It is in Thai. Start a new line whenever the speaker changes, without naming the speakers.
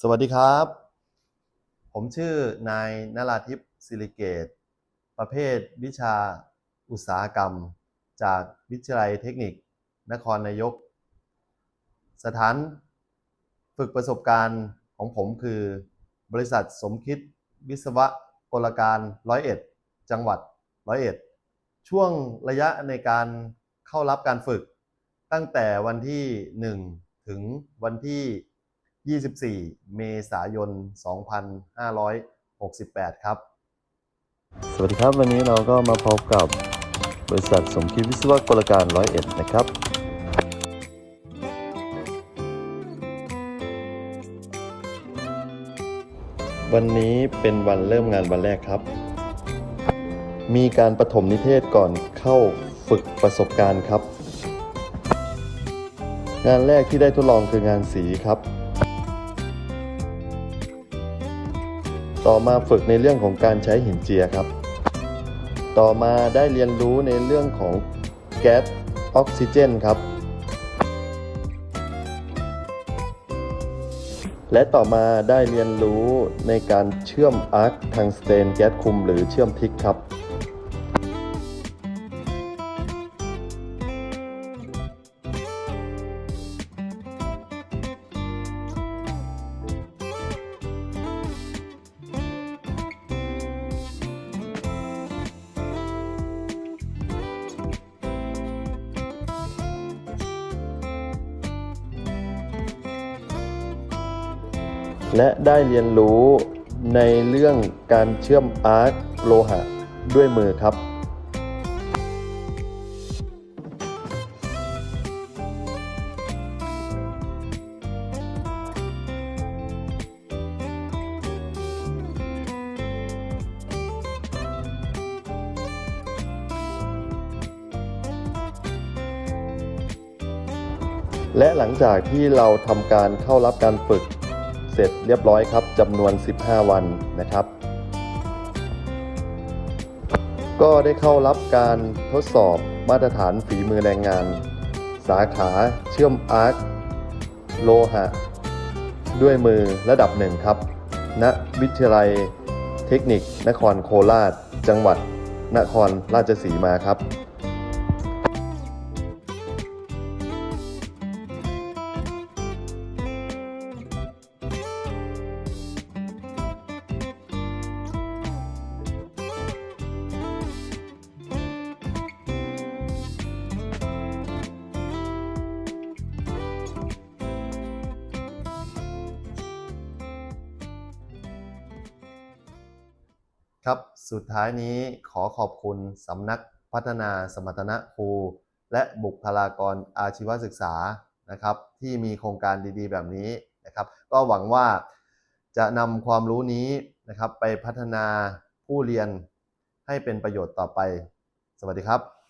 สวัสดีครับ ผมชื่อนายนราทิพย์สิริเกต ประเภทวิชาอุตสาหกรรม จากวิทยาลัยเทคนิค นครนายก สถานฝึกประสบการณ์ของผมคือบริษัทสมคิดวิศวกลการร้อยเอ็ดจังหวัดร้อยเอ็ดช่วงระยะในการเข้ารับการฝึก ตั้งแต่วันที่ 1 ถึงวันที่ 24 เมษายน 2568 ครับ สวัสดีครับ วันนี้เราก็มาพบกับบริษัทสมคิดวิศวกลการร้อยเอ็ดนะครับวันนี้เป็นวันเริ่มงานวันแรกครับ มีการประถมนิเทศก่อนเข้าฝึกประสบการณ์ครับ งานแรกที่ได้ทดลองคืองานสีครับ ต่อมาฝึกในเรื่องของการใช้หินเจียครับ ต่อมาได้เรียนรู้ในเรื่องของแก๊สออกซิเจนครับ และต่อมาได้เรียนรู้ในการเชื่อมอาร์คทางสเตนแก๊สคุมหรือเชื่อมทิกครับ และได้เรียนรู้ในเรื่องการเชื่อมอาร์คโลหะด้วยมือครับและหลังจากที่เราทำการเข้ารับการฝึก เสร็จเรียบร้อยครับจำนวน 15 วันนะครับ ก็ได้เข้ารับการทดสอบมาตรฐานฝีมือแรงงาน สาขาเชื่อมอาร์คโลหะ ด้วยมือระดับหนึ่งครับณวิทยาลัยเทคนิคนครโคราช จังหวัดนครราชสีมาครับ ครับ สุดท้ายนี้ขอขอบคุณสำนักพัฒนาสมรรถนะครู และบุคลากรอาชีวศึกษานะครับ ที่มีโครงการดีๆ แบบนี้นะครับ ก็หวังว่าจะนำความรู้นี้นะครับไปพัฒนาผู้เรียนให้เป็นประโยชน์ต่อไป สวัสดีครับ